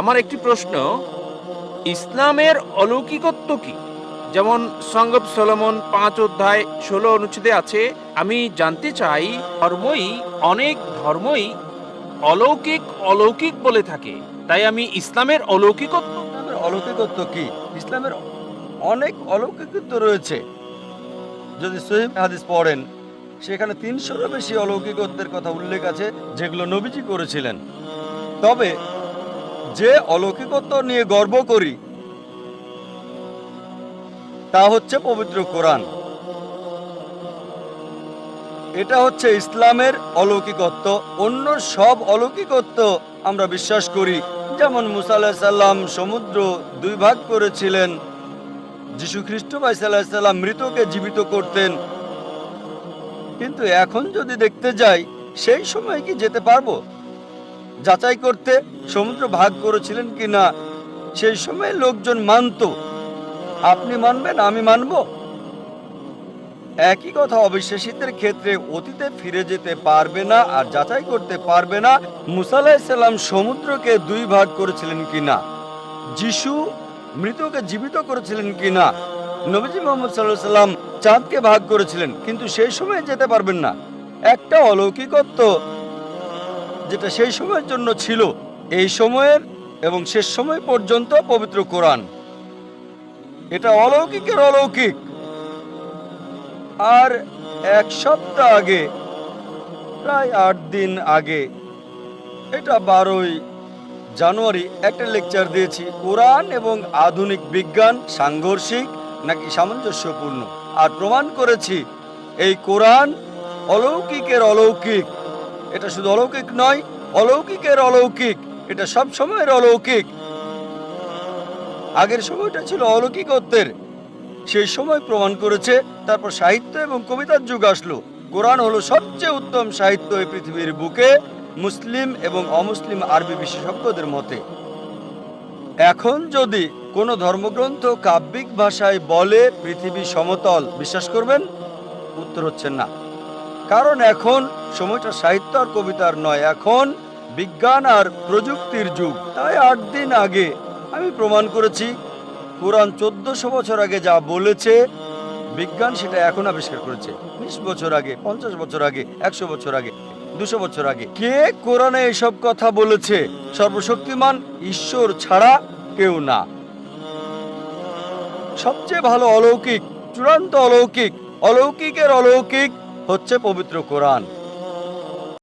আমার একটি প্রশ্ন, ইসলামের অলৌকিকত্ব কি? যেমন সঙ্গব সলোমন পাঁচ অধ্যায় ষোলো অনুচ্ছেদে আছে, আমি জানতে চাই, ধর্মই অনেক ধর্মই অলৌকিক অলৌকিক বলে থাকে। তাই আমি ইসলামের অলৌকিকত্ব অলৌকিকত্ব কি? ইসলামের অনেক অলৌকিকত্ব রয়েছে। যদি সহিহ হাদিস পড়েন, সেখানে তিনশোরও বেশি অলৌকিকত্বের কথা উল্লেখ আছে, যেগুলো নবীজি করেছিলেন। তবে যে অলৌকিকত্ব নিয়ে গর্ব করি, তা হচ্ছে পবিত্র কোরআন। এটা হচ্ছে ইসলামের অলৌকিকত্ব। অন্য সব অলৌকিকত্ব আমরা বিশ্বাস করি। যেমন মুসা আলাহিসাল্লাম সমুদ্র দুই ভাগ করেছিলেন। যীশু খ্রিস্ট ভাই সাল্লাম মৃতকে জীবিত করতেন। কিন্তু এখন যদি দেখতে যাই, সেই সময় কি যেতে পারব? যাচাই করতে সমুদ্র ভাগ করেছিলেন কি না সেই সময় লোকজন মানত। আপনি মানবেন, আমি মানব। একই কথা অবিশ্বাসীদের ক্ষেত্রে অতীতে ফিরে যেতে পারবে না আর যাচাই করতে পারবে না মুসাল্লাহিসাল্লাম সমুদ্রকে দুই ভাগ করেছিলেন কিনা, যিশু মৃতকে জীবিত করেছিলেন কিনা, নবীজি মোহাম্মদ সাল্লাহ সাল্লাম চাঁদকে ভাগ করেছিলেন, কিন্তু সেই সময় যেতে পারবেন না। একটা অলৌকিকত্ব যেটা সেই সময়ের জন্য ছিল, এই সময়ের এবং শেষ সময় পর্যন্ত পবিত্র কোরআন। এটা অলৌকিকের অলৌকিক। আর এক সপ্তাহ আগে, প্রায় আট দিন আগে, এটা বারোই জানুয়ারি একটা লেকচার দিয়েছি, কোরআন এবং আধুনিক বিজ্ঞান সাংঘর্ষিক নাকি সামঞ্জস্যপূর্ণ। আর প্রমাণ করেছি, এই কোরআন অলৌকিকের অলৌকিক। এটা শুধু অলৌকিক নয়, অলৌকিকের অলৌকিক। এটা সব সময়ের অলৌকিক। আগের সময়টা ছিল অলৌকিকত্বের। সেই সময় প্রমাণ করেছে, তারপর সাহিত্য এবং কবিতার যুগ আসলো। কোরআন হলো সবচেয়ে উত্তম সাহিত্য এই পৃথিবীর বুকে, মুসলিম এবং অমুসলিম আরবি বিশেষজ্ঞদের মতে। এখন যদি কোনো ধর্মগ্রন্থ কাব্যিক ভাষায় বলে পৃথিবী সমতল, বিশ্বাস করবেন? উত্তর হচ্ছে না। কারণ এখন সময়টা সাহিত্য আর কবিতার নয়, এখন বিজ্ঞান আর প্রযুক্তির যুগ। তাই আট দিন আগে আমি প্রমাণ করেছি, কোরআন চোদ্দশো বছর আগে যা বলেছে, বিজ্ঞান সেটা এখন আবিষ্কার করেছে। বিশ বছর আগে, পঞ্চাশ বছর আগে, একশো বছর আগে, দুশো বছর আগে। কে কোরআনে এসব কথা বলেছে? সর্বশক্তিমান ঈশ্বর ছাড়া কেউ না। সবচেয়ে ভালো অলৌকিক, চূড়ান্ত অলৌকিক, অলৌকিকের অলৌকিক হচ্ছে পবিত্র কোরআন।